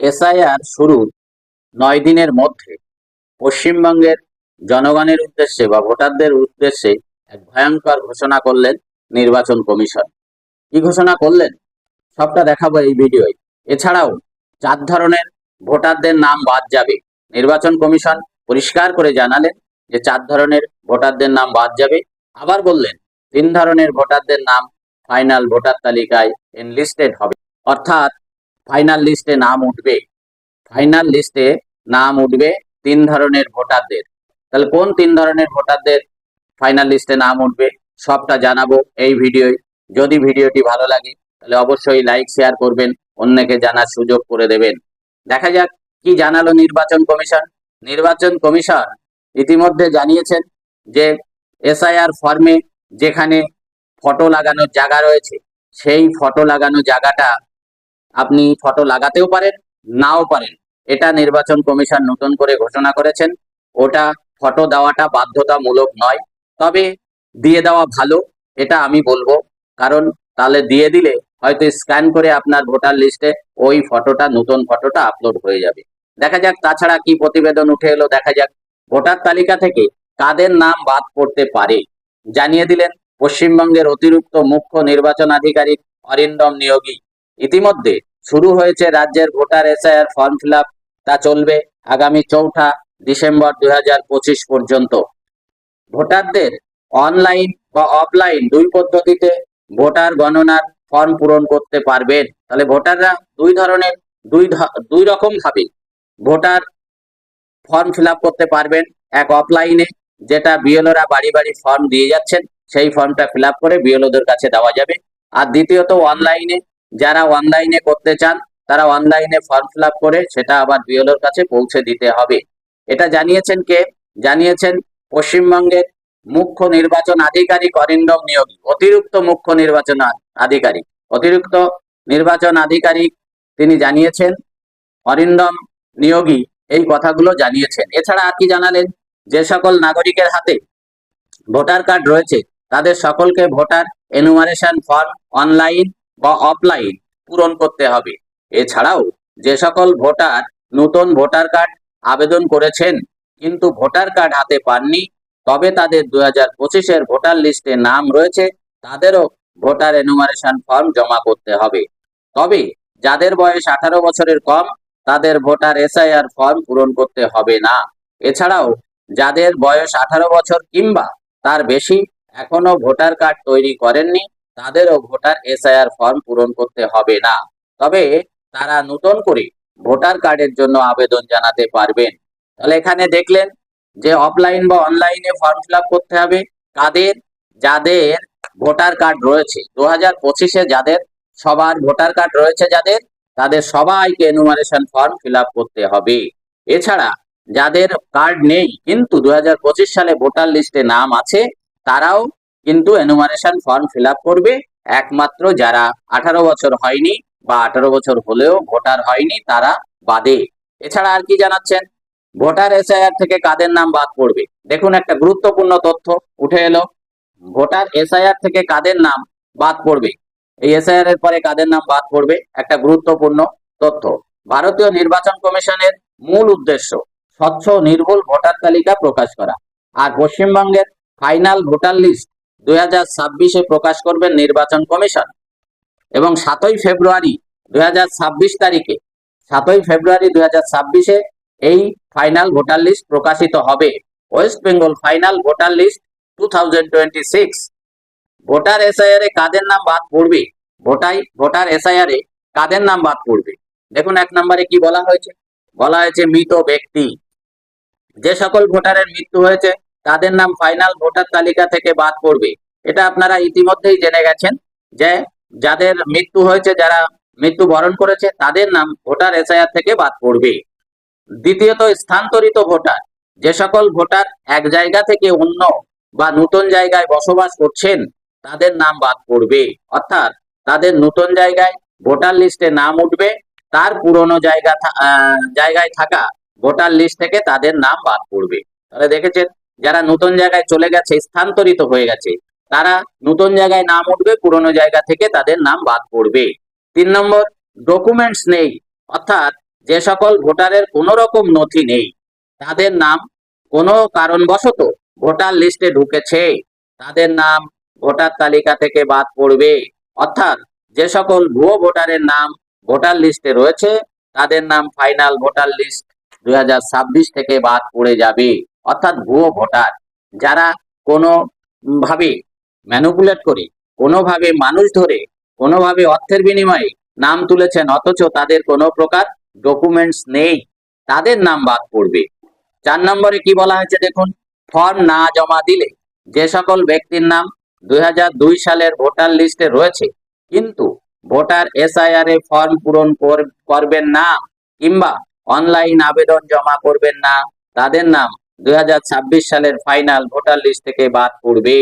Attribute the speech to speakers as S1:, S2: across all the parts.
S1: SIR শুরুর নয় দিনের মধ্যে। পশ্চিমবঙ্গের জনগণের উদ্দেশ্যে বা ভোটারদের উদ্দেশ্যে এক ভয়ঙ্কর ঘোষণা করলেন নির্বাচন কমিশন। কি ঘোষণা করলেন? সবটা দেখাবো এই ভিডিওয়। এছাড়াও চার ধরনের ভোটারদের নাম বাদ যাবে। নির্বাচন কমিশন পরিষ্কার করে জানালেন যে চার ধরনের ভোটারদের নাম বাদ যাবে। আবার বললেন, তিন ধরনের ভোটারদের নাম ফাইনাল ভোটার তালিকায় এনলিস্টেড হবে। অর্থাৎ ফাইনাল লিস্টে নাম উঠবে। ফাইনাল লিস্টে নাম উঠবে তিন ধরনের ভোটারদের। তাহলে কোন তিন ধরনের ভোটারদের ফাইনাল লিস্টে নাম উঠবে? সবটা জানাব এই ভিডিওয় যদি ভিডিওটি ভালো লাগে, তাহলে অবশ্যই লাইক শেয়ার করবেন, অন্যকে জানার সুযোগ করে দেবেন। দেখা যাক কি জানালো নির্বাচন কমিশন। নির্বাচন কমিশন ইতিমধ্যে জানিয়েছেন যে এসআইআর ফর্মে যেখানে ফটো লাগানোর জায়গা রয়েছে, সেই ফটো লাগানো জায়গাটা আপনি ফটো লাগাতেও পারেন, নাও পারেন। এটা নির্বাচন কমিশন নতুন করে ঘোষণা করেছেন। ওটা ফটো দেওয়াটা বাধ্যতামূলক নয়, তবে দিয়ে দেওয়া ভালো, এটা আমি বলব। কারণ তাহলে দিয়ে দিলে হয়তো স্ক্যান করে আপনার ভোটার লিস্টে ওই ফটোটা, নতুন ফটোটা আপলোড হয়ে যাবে। দেখা যাক তাছাড়া কি প্রতিবেদন উঠে এলো, দেখা যাক। ভোটার তালিকা থেকে কাদের নাম বাদ পড়তে পারে? জানিয়ে দিলেন পশ্চিমবঙ্গের অতিরিক্ত মুখ্য নির্বাচন আধিকারিক অরিন্দম নিয়োগী। ইতিমধ্যে শুরু হয়েছে রাজ্যের ভোটার এসআইআর ফর্ম ফিল তা চলবে আগামী চৌঠা ডিসেম্বর দুই হাজার পঁচিশ পর্যন্ত। ভোটারদের অনলাইন বা অফলাইন দুই পদ্ধতিতে ভোটার গণনার ফর্ম পূরণ করতে পারবেন। তাহলে ভোটাররা দুই ধরনের, দুই দুই রকম ভাবে ভোটার ফর্ম ফিল করতে পারবেন। এক অফলাইনে যেটা বিএলওরা বাড়ি বাড়ি ফর্ম দিয়ে যাচ্ছেন, সেই ফর্মটা ফিল করে বিএলওদের কাছে দেওয়া যাবে। আর দ্বিতীয়ত অনলাইনে যারা অনলাইনে করতে চান, তারা অনলাইনে ফর্ম ফিল করে সেটা আবার বিএলওর কাছে পৌঁছে দিতে হবে। এটা জানিয়েছেন কে? জানিয়েছেন পশ্চিমবঙ্গের মুখ্য নির্বাচন আধিকারিক অরিন্দম নিয়োগী, অতিরিক্ত মুখ্য নির্বাচন আধিকারিক। অতিরিক্ত নির্বাচন আধিকারিক তিনি জানিয়েছেন, অরিন্দম নিয়োগী এই কথাগুলো জানিয়েছেন। এছাড়া আর কি জানালেন? যে সকল নাগরিকের হাতে ভোটার কার্ড রয়েছে, তাদের সকলকে ভোটার এনুমারেশন ফর্ম অনলাইন বা অফলাইন পূরণ করতে হবে। এছাড়াও যে সকল ভোটার নতুন ভোটার কার্ড আবেদন করেছেন, কিন্তু ভোটার কার্ড হাতে পাননি, তবে তাদের দুই হাজার পঁচিশের ভোটার লিস্টে নাম রয়েছে, তাদেরও ভোটার এনুমারেশন ফর্ম জমা করতে হবে। তবে যাদের বয়স আঠারো বছরের কম, তাদের ভোটার এসআইআর ফর্ম পূরণ করতে হবে না। এছাড়াও যাদের বয়স আঠারো বছর কিংবা তার বেশি, এখনও ভোটার কার্ড তৈরি করেননি তাদেরও ভোটার এসআইআর ফর্ম পূরণ করতে হবে না। তবে তারা নতুন করে ভোটার কার্ডের জন্য আবেদন জানাতে পারবেন। তাহলে এখানে দেখলেন যে অফলাইন বা অনলাইনে ফর্ম ফিল করতে হবে। কাদের? যাদের ভোটার কার্ড রয়েছে। দু হাজার পঁচিশে যাদের সবার ভোটার কার্ড রয়েছে যাদের, তাদের সবাইকে এনুমারেশন ফর্ম ফিল করতে হবে। এছাড়া যাদের কার্ড নেই, কিন্তু দু হাজার পঁচিশ সালে ভোটার লিস্টে নাম আছে, তারাও কিন্তু এনুমারেশন ফর্ম ফিল করবে। একমাত্র যারা আঠারো বছর হয়নি বা আঠারো বছর হলেও ভোটার হয়নি, তারা বাদে। এছাড়া আর কি জানাচ্ছেন? ভোটার এসআইআর থেকে কাদের নাম বাদ পড়বে? দেখুন একটা গুরুত্বপূর্ণ তথ্য, উঠে এলো। ভোটার এসআইআর থেকে কাদের নাম বাদ পড়বে? এই এসআইআর এর পরে কাদের নাম বাদ পড়বে? একটা গুরুত্বপূর্ণ তথ্য। ভারতীয় নির্বাচন কমিশনের মূল উদ্দেশ্য, স্বচ্ছ, নির্ভুল ভোটার তালিকা প্রকাশ করা। আর পশ্চিমবঙ্গের ফাইনাল ভোটার লিস্ট দুই হাজার ছাব্বিশে প্রকাশ করবেন নির্বাচন কমিশন। এবং সাতই ফেব্রুয়ারি দুই হাজার ছাব্বিশ তারিখে, সাতই ফেব্রুয়ারি দুই হাজার ছাব্বিশে এই ফাইনাল ভোটার লিস্ট প্রকাশিত হবে। West Bengal final voter list two thousand twenty six. Voter SIR কাদের নাম বাদ পড়বে? ভোটাই, ভোটার এসআইআর কাদের নাম বাদ পড়বে? দেখুন এক নম্বরে কি বলা হয়েছে? বলা হয়েছে মৃত ব্যক্তি। যে সকল ভোটারের মৃত্যু হয়েছে তাদের নাম ফাইনাল ভোটার তালিকা থেকে বাদ পড়বে। এটা আপনারা ইতিমধ্যেই জেনে গেছেন যে যাদের মৃত্যু হয়েছে, যারা মৃত্যু বরণ করেছে, তাদের নাম ভোটার এসআইআর থেকে বাদ পড়বে। দ্বিতীয়ত, স্থানান্তরিত ভোটার। যে সকল ভোটার এক জায়গা থেকে অন্য বা নতুন জায়গায় বসবাস করছেন, তাদের নাম বাদ পড়বে। অর্থাৎ তাদের নতুন জায়গায় ভোটার লিস্টে নাম উঠবে, তার পুরনো জায়গা জায়গায় থাকা ভোটার লিস্ট থেকে তাদের নাম বাদ পড়বে। তাহলে দেখেছেন যারা নতুন জায়গায় চলে গেছে, স্থানান্তরিত হয়ে গেছে, তারা নতুন জায়গায় নাম উঠবে, পুরনো জায়গা থেকে তাদের নাম বাদ পড়বে। তিন নম্বর ডকুমেন্টস নেই, অর্থাৎ যে সকল ভোটারের কোনো রকম নথি নেই, তাদের নাম কোনো কারণবশত ভোটার লিস্টে ঢুকেছে, তাদের নাম ভোটার তালিকা থেকে বাদ পড়বে। অর্থাৎ যে সকল ভুয়ো ভোটারের নাম ভোটার লিস্টে রয়েছে, তাদের নাম ফাইনাল ভোটার লিস্ট দুই হাজার ছাব্বিশ থেকে বাদ পড়ে যাবে। অর্থাৎ ভুয়ো ভোটার, যারা কোনো ভাবে ম্যানুপুলেট করে কোনোভাবে মানুষ ধরে কোনোভাবে অর্থের বিনিময়ে নাম তুলেছেন, অথচ তাদের কোনো প্রকার ডকুমেন্টস নেই, তাদের নাম বাদ পড়বে। চার নম্বরে কি বলা হয়েছে দেখুন ফর্ম না জমা দিলে যে সকল ব্যক্তির নাম দুই হাজার দুই সালের ভোটার লিস্টে রয়েছে, কিন্তু ভোটার এসআইআর এ ফর্ম পূরণ কর- করবেন না, কিংবা অনলাইন আবেদন জমা করবেন না, তাদের নাম দুই হাজার ছাব্বিশ সালের ফাইনাল ভোটার লিস্ট থেকে বাদ পড়বে।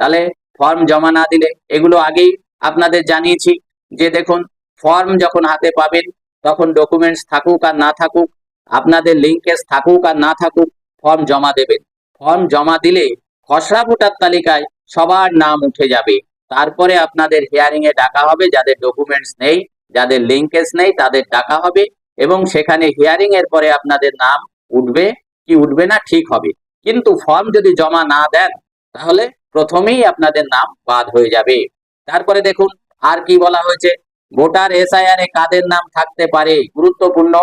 S1: তাহলে ফর্ম জমা না দিলে এগুলো আগেই আপনাদের জানিয়েছি যে দেখুন ফর্ম যখন হাতে পাবেন, তখন ডকুমেন্টস থাকুক আর না থাকুক, আপনাদের লিঙ্কেজ থাকুক আর না থাকুক ফর্ম জমা দেবেন। ফর্ম জমা দিলে খসড়া ভোটার তালিকায় সবার নাম উঠে যাবে। তারপরে আপনাদের হিয়ারিং এ ডাকা হবে, যাদের ডকুমেন্টস নেই, যাদের লিঙ্কেজ নেই, তাদের ডাকা হবে এবং সেখানে হিয়ারিং এর পরে আপনাদের নাম উঠবে। কি উঠবে না ঠিক হবে। কিন্তু ফর্ম যদি জমা না দেন, তাহলে প্রথমেই আপনাদের নাম বাদ হয়ে যাবে। তারপরে দেখুন, আর কি বলা হয়েছে? ভোটার এসআইআর এ কাদের নাম থাকতে পারে? গুরুত্বপূর্ণ।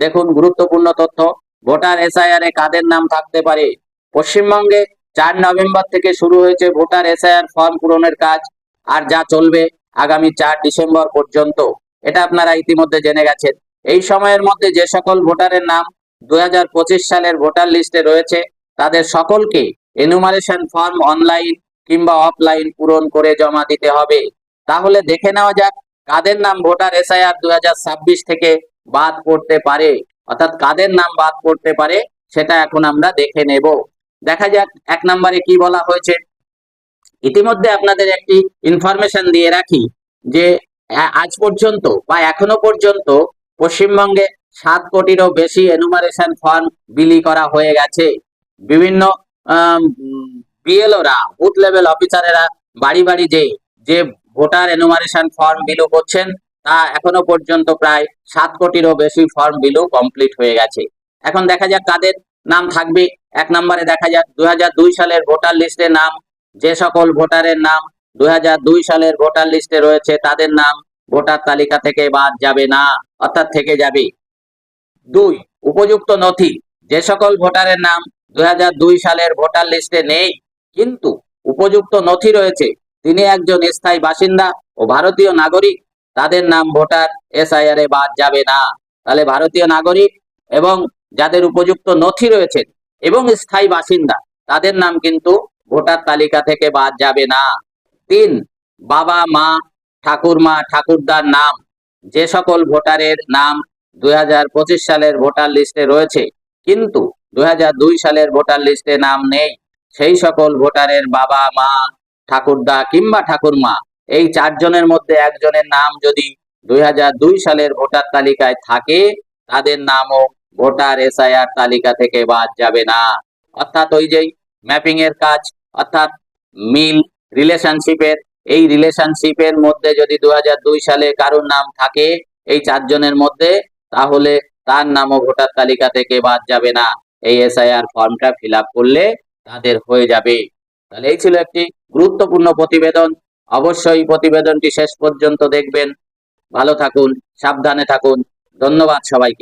S1: দেখুন, গুরুত্বপূর্ণ তথ্য। ভোটার এসআইআর এ কাদের নাম থাকতে পারে? পশ্চিমবঙ্গে চার নভেম্বর থেকে শুরু হয়েছে ভোটার এসআইআর ফর্ম পূরণের কাজ, আর যা চলবে আগামী চার ডিসেম্বর পর্যন্ত। এটা আপনারা ইতিমধ্যে জেনে গেছেন। এই সময়ের মধ্যে যে সকল ভোটারের নাম দুই হাজার পঁচিশ সালের ভোটার লিস্টে রয়েছে তাদের সকলকে এনুমারেশন ফর্ম অনলাইন কিংবা অফলাইন পূরণ করে জমা দিতে হবে। তাহলে দেখে নেওয়া যাক কাদের নাম ভোটার এসআইআর দু হাজার ছাব্বিশ থেকে বাদ পড়তে পারে। অর্থাৎ কাদের নাম বাদ পড়তে পারে সেটা এখন আমরা দেখে নেব। দেখা যাক এক নম্বরে কি বলা হয়েছে। ইতিমধ্যে আপনাদের একটি ইনফরমেশন দিয়ে রাখি যে আজ পর্যন্ত বা এখনও পর্যন্ত পশ্চিমবঙ্গে সাত কোটিরও বেশি এনুমারেশন ফর্ম বিলি করা হয়ে গেছে। বিভিন্ন বিএলওরা বুথ লেভেল অফিসারেরা বাড়ি বাড়ি যে যে ভোটার এনুমারেশন ফর্ম বিলু করছেন, তা এখনও পর্যন্ত প্রায় সাত কোটিরও বেশি ফর্ম বিলু কমপ্লিট হয়ে গেছে। এখন দেখা যাক কাদের নাম থাকবে। এক নম্বরে দেখা যাক দুই হাজার দুই সালের ভোটার লিস্টে নাম, যে সকল ভোটারের নাম দুই হাজার দুই সালের ভোটার লিস্টে রয়েছে, তাদের নাম ভোটার তালিকা থেকে বাদ যাবে না, অর্থাৎ থেকে যাবে। দুই, উপযুক্ত নথি। যে সকল ভোটারের নাম দু হাজার দুই সালের ভোটার লিস্টে নেই, কিন্তু উপযুক্ত নথি রয়েছে। তিনি একজন স্থায়ী বাসিন্দা ও ভারতীয় নাগরিক। তাদের নাম ভোটার, এসআইআর এ বাদ যাবে না। তাহলে ভারতীয় নাগরিক এবং যাদের উপযুক্ত নথি রয়েছে এবং স্থায়ী বাসিন্দা, তাদের নাম কিন্তু ভোটার তালিকা থেকে বাদ যাবে না। তিন, বাবা, মা, ঠাকুরমা, ঠাকুরদার নাম। যে সকল ভোটারের নাম দুই হাজার পঁচিশ সালের ভোটার লিস্টে রয়েছে, কিন্তু দুই হাজার দুই সালের ভোটার লিস্টে নাম নেই। সেই সকল ভোটারের বাবা, মা, ঠাকুরদা কিংবা ঠাকুরমা, এই চারজনের মধ্যে একজনের নাম যদি দুই হাজার দুই সালের ভোটার তালিকায় থাকে, তাদের নামও ভোটার এসআইআর তালিকা থেকে বাদ যাবে না। অর্থাৎ ওই যেই ম্যাপিং এর কাজ, অর্থাৎ মিল রিলেশনশিপের, এই রিলেশনশিপের মধ্যে যদি দুই হাজার দুই সালে কারোর নাম থাকে, এই চারজনের মধ্যে তাহলে তার নামও ভোটার তালিকা থেকে বাদ যাবে না। এই এসআইআর ফর্মটা ফিল করলে তাদের হয়ে যাবে। তাহলে এই ছিল একটি গুরুত্বপূর্ণ প্রতিবেদন। অবশ্যই প্রতিবেদনটি শেষ পর্যন্ত দেখবেন। ভালো থাকুন, সাবধানে থাকুন। ধন্যবাদ সবাইকে।